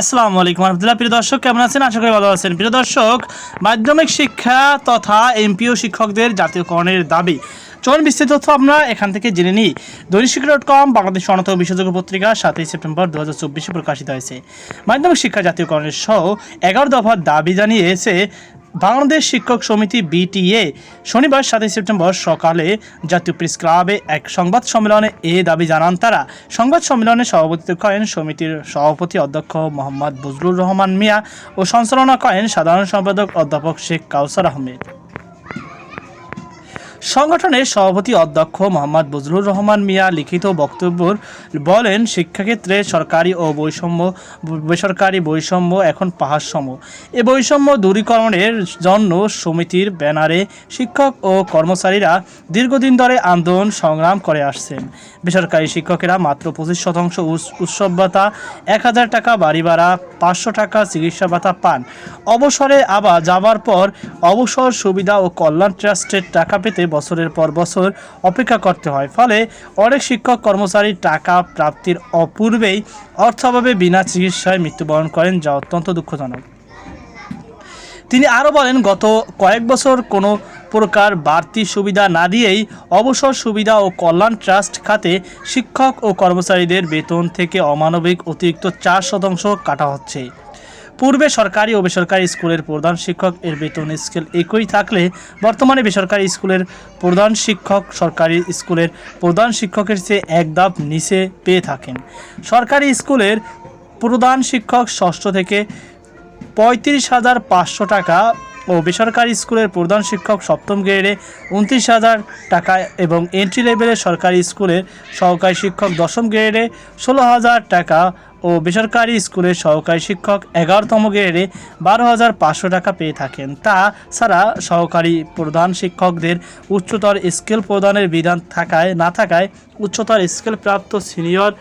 আসসালামু আলাইকুম আহমদুল্লাহ প্রিয় দর্শক, কেমন আছেন? আশা করি ভালো আছেন। প্রিয় দর্শক, মাধ্যমিক শিক্ষা তথা এমপিও শিক্ষকদের জাতীয়করণের দাবি। চলুন বিস্তারিত তথ্য আমরা এখান থেকে জেনে নিই। দৈনিক শিক্ষা ডট কম, বাংলাদেশ অন্যতম বিশ্বযোগ্য পত্রিকা, সাতই সেপ্টেম্বর দু হাজার প্রকাশিত হয়েছে। মাধ্যমিক শিক্ষা জাতীয়করণের সহ এগারো দফার দাবি জানিয়েছে বাংলাদেশ শিক্ষক সমিতি বিটিএ শনিবার সাতই সেপ্টেম্বর সকালে জাতীয় প্রেস ক্লাবে এক সংবাদ সম্মেলনে এ দাবি জানান তারা। সংবাদ সম্মেলনে সভাপতিত্ব করেন সমিতির সভাপতি অধ্যক্ষ মোহাম্মদ বজলুর রহমান মিয়া ও সঞ্চালনা করেন সাধারণ সম্পাদক অধ্যাপক শেখ কাউসার আহমেদ। সংগঠনের সভাপতি অধ্যক্ষ মোহাম্মদ বজলুর রহমান মিয়া লিখিত বক্তব্য বলেন, শিক্ষাক্ষেত্রে সরকারি ও বৈষম্য, বেসরকারি বৈষম্য এখন পাহাড়সম এ বৈষম্য দূরীকরণের জন্য সমিতির ব্যানারে শিক্ষক ও কর্মচারীরা দীর্ঘদিন ধরে আন্দোলন সংগ্রাম করে আসছেন। বেসরকারি শিক্ষকেরা মাত্র পঁচিশ শতাংশ উৎস- উৎসব ভাতা, এক হাজার টাকা বাড়ি ভাড়া, পাঁচশো টাকা চিকিৎসা ভাতা পান। অবসরে আবার যাবার পর অবসর সুবিধা ও কল্যাণ ট্রাস্টের টাকা পেতে বছরের পর বছর অপেক্ষা করতে হয়। ফলে অনেক শিক্ষক কর্মচারী টাকা প্রাপ্তির অপূর্বেই অর্থাভাবে বিনা চিকিৎসায় মৃত্যুবরণ করেন, যা অত্যন্ত দুঃখজনক। তিনি আরও বলেন, গত কয়েক বছর কোনো প্রকার বাড়তি সুবিধা না দিয়েই অবসর সুবিধা ও কল্যাণ ট্রাস্ট খাতে শিক্ষক ও কর্মচারীদের বেতন থেকে অমানবিক অতিরিক্ত চার শতাংশ কাটা হচ্ছে। পূর্বে সরকারি ও বেসরকারি স্কুলের প্রধান শিক্ষক এর বেতন স্কেল একই থাকলে বর্তমানে বেসরকারি স্কুলের প্রধান শিক্ষক সরকারি স্কুলের প্রধান শিক্ষকের চেয়ে এক ধাপ নিচে পেয়ে থাকেন। সরকারি স্কুলের প্রধান শিক্ষক ষষ্ঠ থেকে পঁয়ত্রিশ হাজার পাঁচশো টাকা ও বেসরকারি স্কুলের প্রধান শিক্ষক সপ্তম গ্রেডে উনত্রিশ হাজার টাকা এবং এন্ট্রি লেভেলের সরকারি স্কুলের সহকারী শিক্ষক দশম গ্রেডে ষোলো হাজার টাকা ও বেসরকারি স্কুলের সহকারী শিক্ষক এগারোতম গ্রেডে বারো হাজার পাঁচশো টাকা পেয়ে থাকেন। তা ছাড়া সহকারী প্রধান শিক্ষকদের উচ্চতর স্কেল প্রদানের বিধান থাকায়, না থাকায় উচ্চতর স্কেল প্রাপ্ত সিনিয়র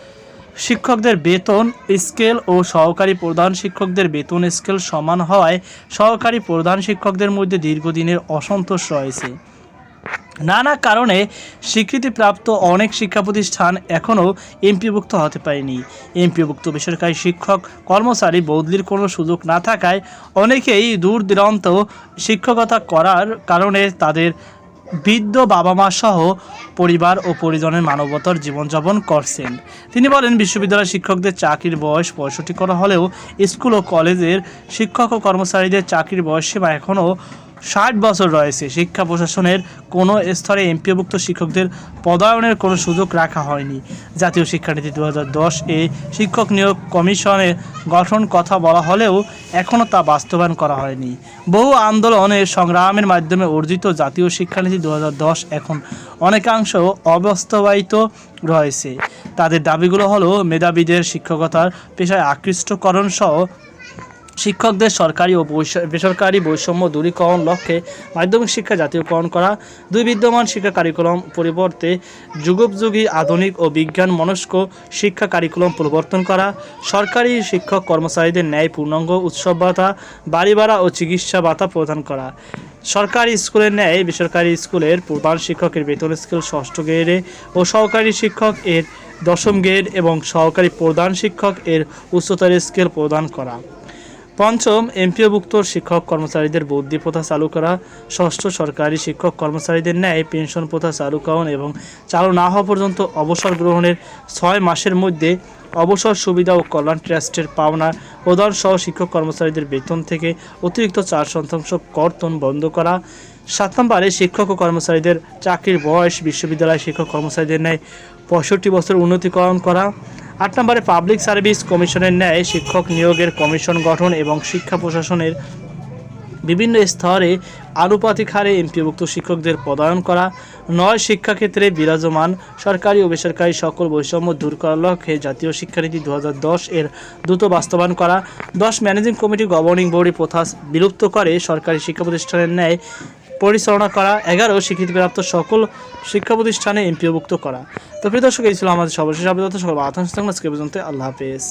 শিক্ষকদের বেতন, স্কেল ও সহকারী প্রধান শিক্ষকদের বেতন স্কেল সমান হওয়ায় সহকারী প্রধান শিক্ষকদের মধ্যে দীর্ঘদিনের অসন্তোষ রয়েছে। নানা কারণে স্বীকৃতিপ্রাপ্ত অনেক শিক্ষা প্রতিষ্ঠান এখনও এমপিভুক্ত হতে পারেনি। এমপিভুক্ত বেসরকারি শিক্ষক, কর্মচারী বদলির কোনো সুযোগ না থাকায় অনেকেই দূর দূরান্ত শিক্ষকতা করার কারণে তাদের বৃদ্ধ বাবা মা সহ পরিবার ও পরিজনের মানবতার জীবনযাপন করছেন। তিনি বলেন, বিশ্ববিদ্যালয়ের শিক্ষকদের চাকরির বয়স পঁয়ষট্টি করা হলেও স্কুল ও কলেজের শিক্ষক ও কর্মচারীদের চাকরির বয়স সীমা এখনও ষাট বছর রয়েছে শিক্ষা প্রশাসনের কোনো স্তরে এমপিওভুক্ত শিক্ষকদের পদায়নের কোনো সুযোগ রাখা হয়নি। জাতীয় শিক্ষানীতি দু হাজার দশ এ শিক্ষক নিয়োগ কমিশনের গঠন কথা বলা হলেও এখনও তা বাস্তবায়ন করা হয়নি। বহু আন্দোলনের সংগ্রামের মাধ্যমে অর্জিত জাতীয় শিক্ষানীতি দু হাজার দশ এখন অনেকাংশ অবাস্তবায়িত রয়েছে। তাদের দাবিগুলো হলো মেধাবীদের শিক্ষকতার পেশায় আকৃষ্টকরণ সহ শিক্ষকদের সরকারি ও বেসরকারি বৈষম্য দূরীকরণ লক্ষ্যে মাধ্যমিক শিক্ষা জাতীয়করণ করা, দুই বিদ্যমান শিক্ষা কারিকুলাম পরিবর্তে যুগোপযোগী আধুনিক ও বিজ্ঞান মনস্ক শিক্ষা কারিকুলাম পরিবর্তন করা, সরকারি শিক্ষক কর্মচারীদের ন্যায় পূর্ণাঙ্গ উৎসব ভাতা, বাড়ি ভাড়া ও চিকিৎসা ভাতা প্রদান করা। সরকারি স্কুলের ন্যায় বেসরকারি স্কুলের প্রধান শিক্ষকের বেতন স্কেল ষষ্ঠ গ্রেডে ও সহকারী শিক্ষক এর দশম গ্রেড এবং সহকারী প্রধান শিক্ষক এর উচ্চতর স্কেল প্রদান করা। পঞ্চম এমপিওভুক্ত শিক্ষক কর্মচারীদের বুদ্ধি প্রথা চালু করা, ষষ্ঠ সরকারি শিক্ষক কর্মচারীদের ন্যায় পেনশন প্রথা চালু চালুকরণ এবং চালু না হওয়া পর্যন্ত অবসর গ্রহণের ছয় মাসের মধ্যে অবসর সুবিধা ও কল্যাণ ট্রাস্টের পাওনা প্রদান সহ শিক্ষক কর্মচারীদের বেতন থেকে অতিরিক্ত চার শতাংশ কর্তন বন্ধ করা। সাত নম্বরে শিক্ষক ও কর্মচারীদের চাকরির বয়স বিশ্ববিদ্যালয় শিক্ষক কর্মচারীদের ন্যায় পঁয়ষট্টি বছর উন্নতিকরণ করা। আট নম্বরে পাবলিক সার্ভিস কমিশনের ন্যায় শিক্ষক নিয়োগের কমিশন গঠন এবং শিক্ষা প্রশাসনের বিভিন্ন স্তরে আনুপাতিক হারে এমপিভুক্ত শিক্ষকদের পদায়ন করা। নয় শিক্ষাক্ষেত্রে বিরাজমান সরকারি ও বেসরকারি সকল বৈষম্য দূর করার লক্ষ্যে জাতীয় শিক্ষানীতি দু হাজার দশ এর দ্রুত বাস্তবায়ন করা। দশ ম্যানেজিং কমিটি গভর্নিং বডি প্রথা বিলুপ্ত করে সরকারি শিক্ষা প্রতিষ্ঠানের ন্যায় পরিচালনা করা। এগারো স্বীকৃতিপ্রাপ্ত সকল শিক্ষা প্রতিষ্ঠানে এমপিওভুক্ত করা। তো প্রিয় দর্শক, এই ছিল আমাদের সর্বশেষ আবেদন সকল আতঙ্ক আজকে পর্যন্ত আল্লাহ হাফেজ।